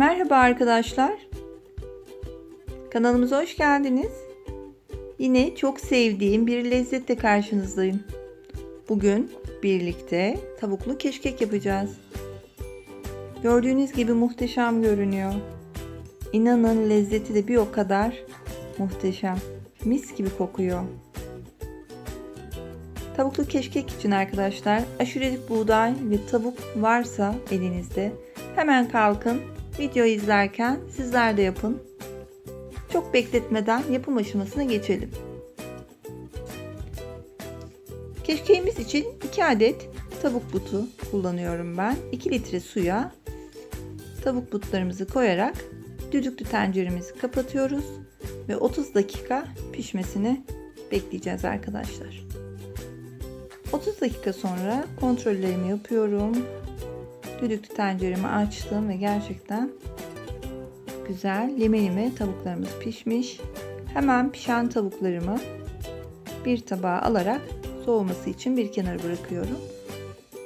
Merhaba arkadaşlar. Kanalımıza hoş geldiniz. Yine çok sevdiğim bir lezzetle karşınızdayım. Bugün birlikte tavuklu keşkek yapacağız. Gördüğünüz gibi muhteşem görünüyor. İnanın lezzeti de bir o kadar muhteşem. Mis gibi kokuyor. Tavuklu keşkek için arkadaşlar aşurelik buğday ve tavuk varsa elinizde hemen kalkın videoyu izlerken sizler de yapın. Çok bekletmeden yapım aşamasına geçelim. Keşkeğimiz için 2 adet tavuk butu kullanıyorum ben. 2 litre suya tavuk butlarımızı koyarak düdüklü tenceremizi kapatıyoruz ve 30 dakika pişmesini bekleyeceğiz arkadaşlar. 30 dakika sonra kontrollerimi yapıyorum. Düdüklü tenceremi açtım ve gerçekten güzel lime lime tavuklarımız pişmiş. Hemen pişen tavuklarımı bir tabağa alarak soğuması için bir kenara bırakıyorum.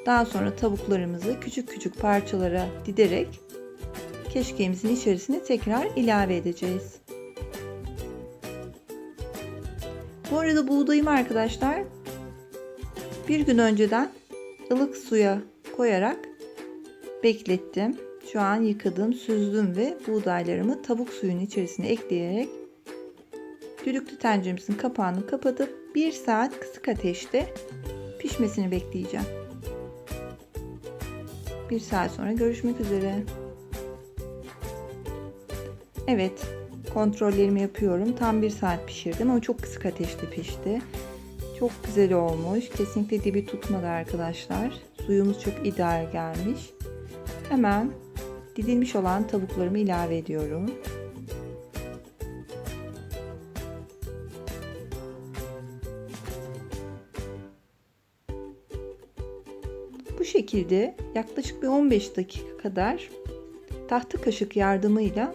Daha sonra tavuklarımızı küçük küçük parçalara diderek keşkeğimizin içerisine tekrar ilave edeceğiz. Bu arada buğdayımı arkadaşlar bir gün önceden ılık suya koyarak beklettim. Şu an yıkadım, süzdüm ve buğdaylarımı tavuk suyunun içerisine ekleyerek düdüklü tenceremizin kapağını kapatıp 1 saat kısık ateşte pişmesini bekleyeceğim. 1 saat sonra görüşmek üzere. Evet, kontrollerimi yapıyorum. Tam 1 saat pişirdim ama çok kısık ateşte pişti. Çok güzel olmuş. Kesinlikle dibi tutmadı arkadaşlar. Suyumuz çok ideal gelmiş. Hemen didilmiş olan tavuklarımı ilave ediyorum. Bu şekilde yaklaşık bir 15 dakika kadar tahta kaşık yardımıyla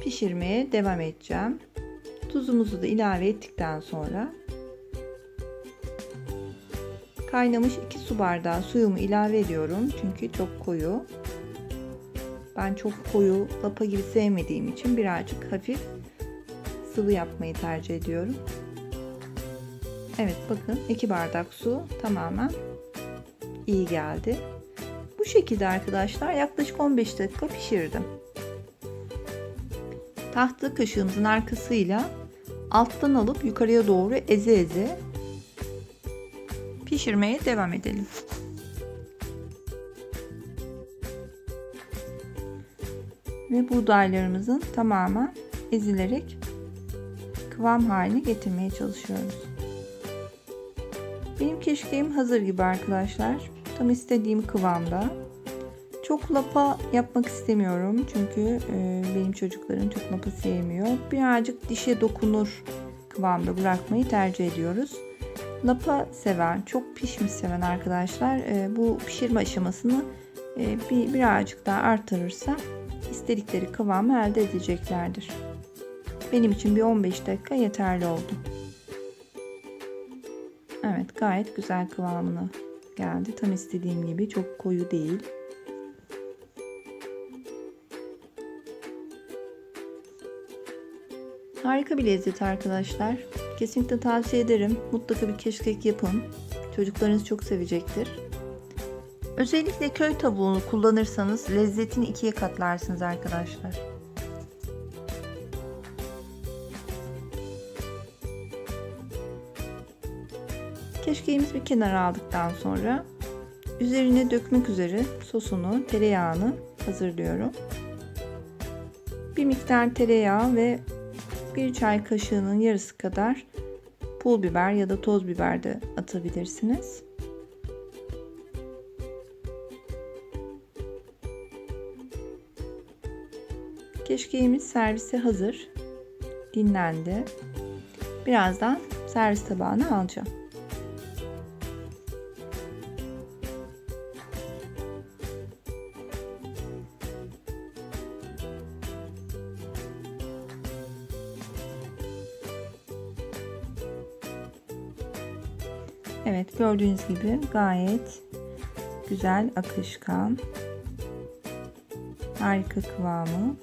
pişirmeye devam edeceğim. Tuzumuzu da ilave ettikten sonra Kaynamış 2 su bardağı suyumu ilave ediyorum. Çünkü çok koyu. Ben çok koyu lapa gibi sevmediğim için birazcık hafif sıvı yapmayı tercih ediyorum. Evet bakın 2 bardak su tamamen iyi geldi. Bu şekilde arkadaşlar yaklaşık 15 dakika pişirdim. Tahta kaşığımızın arkasıyla alttan alıp yukarıya doğru eze eze pişirmeye devam edelim. Ve buğdaylarımızın tamamen ezilerek kıvam haline getirmeye çalışıyoruz. Benim keşkeğim hazır gibi arkadaşlar. Tam istediğim kıvamda. Çok lapa yapmak istemiyorum çünkü e, benim çocuklarım çok lapa sevmiyor. Birazcık dişe dokunur kıvamda bırakmayı tercih ediyoruz. Lapa seven, çok pişmiş seven arkadaşlar e, bu pişirme aşamasını e, bir birazcık daha artırırsa istedikleri kıvamı elde edeceklerdir. Benim için bir 15 dakika yeterli oldu. Evet gayet güzel kıvamına geldi. Tam istediğim gibi çok koyu değil. Harika bir lezzet arkadaşlar. Kesinlikle tavsiye ederim. Mutlaka bir keşkek yapın. Çocuklarınız çok sevecektir. Özellikle köy tavuğunu kullanırsanız lezzetini ikiye katlarsınız arkadaşlar. Keşkeğimizi bir kenara aldıktan sonra üzerine dökmek üzere sosunu, tereyağını hazırlıyorum. Bir miktar tereyağı ve bir çay kaşığının yarısı kadar pul biber ya da toz biber de atabilirsiniz. Keşkeğimiz servise hazır. Dinlendi. Birazdan servis tabağına alacağım. Evet gördüğünüz gibi gayet güzel akışkan. Harika kıvamı.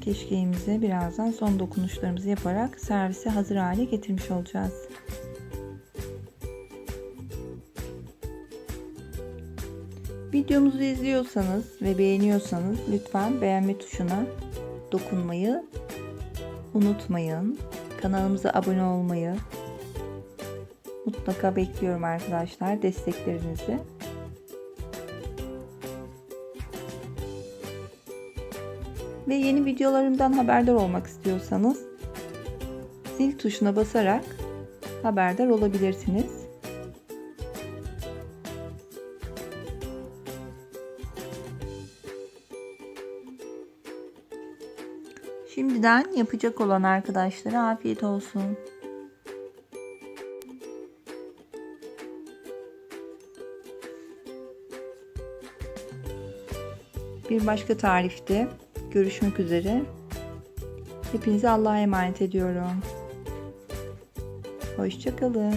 Keşkeğimize birazdan son dokunuşlarımızı yaparak servise hazır hale getirmiş olacağız. Videomuzu izliyorsanız ve beğeniyorsanız lütfen beğenme tuşuna dokunmayı unutmayın. Kanalımıza abone olmayı mutlaka bekliyorum arkadaşlar desteklerinizi. Ve yeni videolarımdan haberdar olmak istiyorsanız zil tuşuna basarak haberdar olabilirsiniz. Şimdiden yapacak olan arkadaşlara afiyet olsun. Bir başka tarifte görüşmek üzere. Hepinizi Allah'a emanet ediyorum. Hoşçakalın.